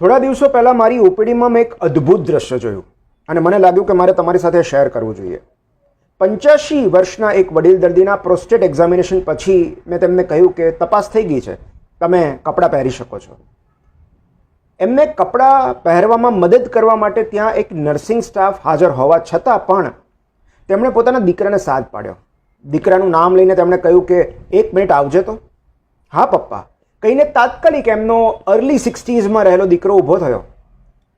થોડા દિવસો પહેલાં મારી ઓપીડીમાં મેં એક અદ્ભુત દ્રશ્ય જોયું અને મને લાગ્યું કે મારે તમારી સાથે શેર કરવું જોઈએ. પંચ્યાસી વર્ષના એક વડીલ દર્દીના પ્રોસ્ટેટ એક્ઝામિનેશન પછી મેં તેમને કહ્યું કે તપાસ થઈ ગઈ છે, તમે કપડાં પહેરી શકો છો. એમને કપડાં પહેરવામાં મદદ કરવા માટે ત્યાં એક નર્સિંગ સ્ટાફ હાજર હોવા છતાં પણ તેમણે પોતાના દીકરાને સાથ પાડ્યો. દીકરાનું નામ લઈને તેમણે કહ્યું કે, એક મિનિટ આવજે તો. હા, પપ્પા. કહીને તાત્કાલિક એમનો અર્લી સિક્સટીઝમાં રહેલો દીકરો ઊભો થયો.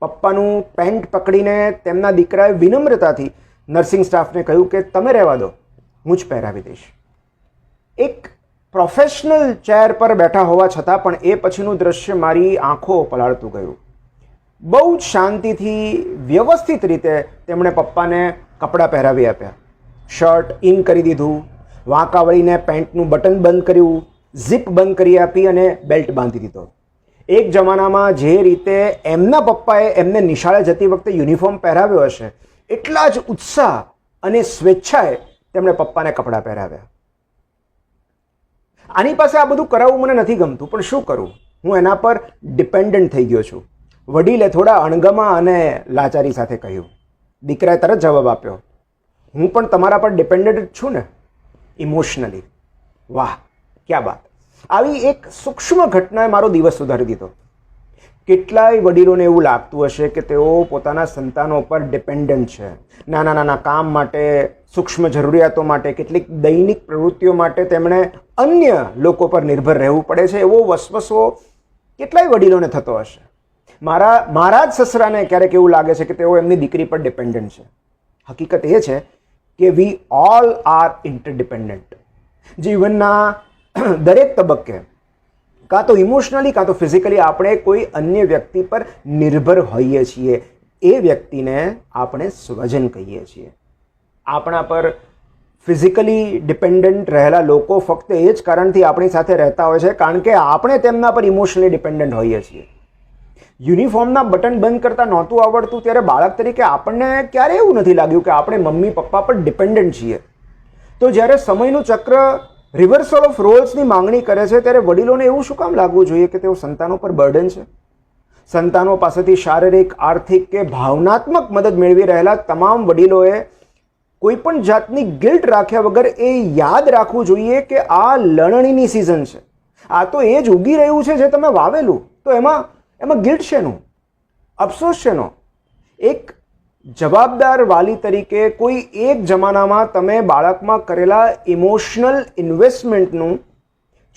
પપ્પાનું પેન્ટ પકડીને તેમના દીકરાએ વિનમ્રતાથી નર્સિંગ સ્ટાફને કહ્યું કે, તમે રહેવા દો, હું જ પહેરાવી દઈશ. એક પ્રોફેશનલ ચેર પર બેઠા હોવા છતાં પણ એ પછીનું દ્રશ્ય મારી આંખો પલાળતું ગયું. બહુ જ શાંતિથી, વ્યવસ્થિત રીતે તેમણે પપ્પાને કપડાં પહેરાવી આપ્યા. શર્ટ ઇન કરી દીધું, વાંકા વળીને પેન્ટનું બટન બંધ કર્યું ઝીપ બંધ કરી આપી અને બેલ્ટ બાંધી દીધો. એક જમાનામાં જે રીતે એમના પપ્પાએ એમને નિશાળે જતી વખતે યુનિફોર્મ પહેરાવ્યો હશે, એટલા જ ઉત્સાહ અને સ્વેચ્છાએ તેમણે પપ્પાને કપડાં પહેરાવ્યા. આની પાસે આ બધું કરાવવું મને નથી ગમતું, પણ શું કરું? હું એના પર ડિપેન્ડન્ટ થઈ ગયો છું. વડીલે થોડા અણગમા અને લાચારી સાથે કહ્યું, દીકરાએ તરત જવાબ આપ્યો, હું પણ તમારા પર ડિપેન્ડન્ટ છું ને, ઇમોશનલી. વાહ ક્યાં વાત? આવી એક સૂક્ષ્મ ઘટનાએ મારો દિવસ સુધારી દીધો. કેટલાય વડીલોને એવું લાગતું હશે કે તેઓ પોતાના સંતાનો પર ડિપેન્ડન્ટ છે. નાના નાના કામ માટે, સૂક્ષ્મ જરૂરિયાતો માટે, કેટલીક દૈનિક પ્રવૃત્તિઓ માટે તેમણે અન્ય લોકો પર નિર્ભર રહેવું પડે છે એવો વસવસો કેટલાય વડીલોને થતો હશે. મારા મારા જ સસરાને ક્યારેક એવું લાગે છે કે તેઓ એમની દીકરી પર ડિપેન્ડન્ટ છે. હકીકત એ છે કે વી ઓલ આર ઇન્ટરડિપેન્ડન્ટ જીવનના દરેક તબક્કે, કાં તો ઇમોશનલી કાં તો ફિઝિકલી આપણે કોઈ અન્ય વ્યક્તિ પર નિર્ભર હોઈએ છીએ. એ વ્યક્તિને આપણે સ્વજન કહીએ છીએ. આપણા પર ફિઝિકલી ડિપેન્ડન્ટ રહેલા લોકો ફક્ત એ જ કારણથી આપણી સાથે રહેતા હોય છે, કારણ કે આપણે તેમના પર ઇમોશનલી ડિપેન્ડન્ટ હોઈએ છીએ. યુનિફોર્મના બટન બંધ કરતા નહોતું આવડતું ત્યારે બાળક તરીકે આપણને ક્યારે એવું નથી લાગ્યું કે આપણે મમ્મી, પપ્પા પર ડિપેન્ડન્ટ છીએ? તો જ્યારે સમયનું ચક્ર રિવર્સલ ઓફ રોલ્સની માંગણી કરે છે ત્યારે વડીલોને એવું શું કામ લાગવું જોઈએ કે તેઓ સંતાનો પર બર્ડન છે? સંતાનો પાસેથી શારીરિક, આર્થિક કે ભાવનાત્મક મદદ મેળવી રહેલા તમામ વડીલોએ કોઈ પણ જાતની ગિલ્ટ રાખ્યા વગર એ યાદ રાખવું જોઈએ કે આ લણણીની સિઝન છે. આ તો એ જ ઉગી રહ્યું છે જે તમે વાવેલું. તો એમાં એમાં ગિલ્ટ શેનું? અફસોસ શેનો? એક જવાબદાર વાલી તરીકે કોઈ એક જમાનામાં તમે બાળકમાં કરેલા ઇમોશનલ ઇન્વેસ્ટમેન્ટનું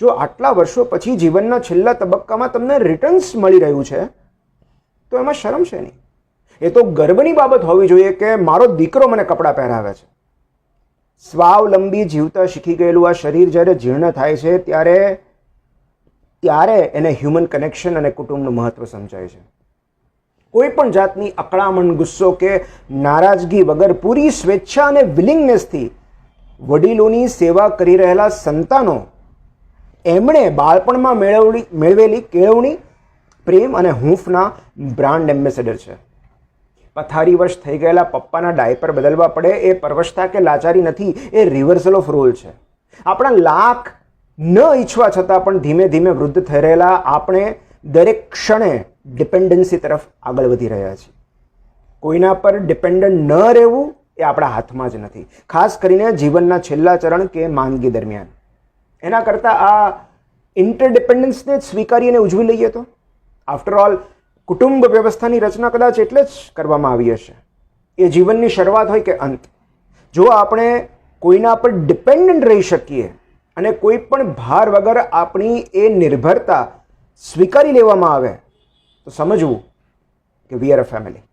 જો આટલા વર્ષો પછી જીવનના છેલ્લા તબક્કામાં તમને રિટર્ન્સ મળી રહ્યું છે, તો એમાં શરમ છે નહીં. એ તો ગર્વની બાબત હોવી જોઈએ કે મારો દીકરો મને કપડાં પહેરાવે છે. સ્વાવલંબી જીવતા શીખી ગયેલું આ શરીર જ્યારે જીર્ણ થાય છે, ત્યારે ત્યારે એને હ્યુમન કનેક્શન અને કુટુંબનું મહત્ત્વ સમજાય છે. કોઈ પણ જાતની અકળામણ, ગુસ્સો કે નારાજગી વગર પૂરી સ્વેચ્છા અને વિલિંગનેસથી વડીલોની સેવા કરી રહેલા સંતાનો, એમણે બાળપણમાં મેળવણી મેળવેલી કેળવણી, પ્રેમ અને હૂંફના બ્રાન્ડ એમ્બેસેડર છે. પથારી વર્ષ થઈ ગયેલા પપ્પાના ડાયપર બદલવા પડે, એ પરવશતા કે લાચારી નથી, એ રિવર્સલ ઓફ રોલ છે. આપણા લાખ ન ઈચ્છવા છતાં પણ ધીમે ધીમે વૃદ્ધ થઈ રહેલા આપણે દરેક ક્ષણે ડિપેન્ડન્સી તરફ આગળ વધી રહ્યા છીએ કોઈના પર ડિપેન્ડન્ટ ન રહેવું એ આપણા હાથમાં જ નથી. ખાસ કરીને જીવનના છેલ્લા ચરણ કે માંદગી દરમિયાન. એના કરતાં આ ઇન્ટરડિપેન્ડન્સને જ સ્વીકારીને ઉજવી લઈએ તો? આફ્ટર ઓલ કુટુંબ વ્યવસ્થાની રચના કદાચ એટલે જ કરવામાં આવી હશે. એ જીવનની શરૂઆત હોય કે અંત? જો આપણે કોઈના પર ડિપેન્ડન્ટ રહી શકીએ અને કોઈ પણ ભાર વગર આપણી એ નિર્ભરતા સ્વીકારી લેવામાં આવે તો સમજવું કે વી આર અ ફેમિલી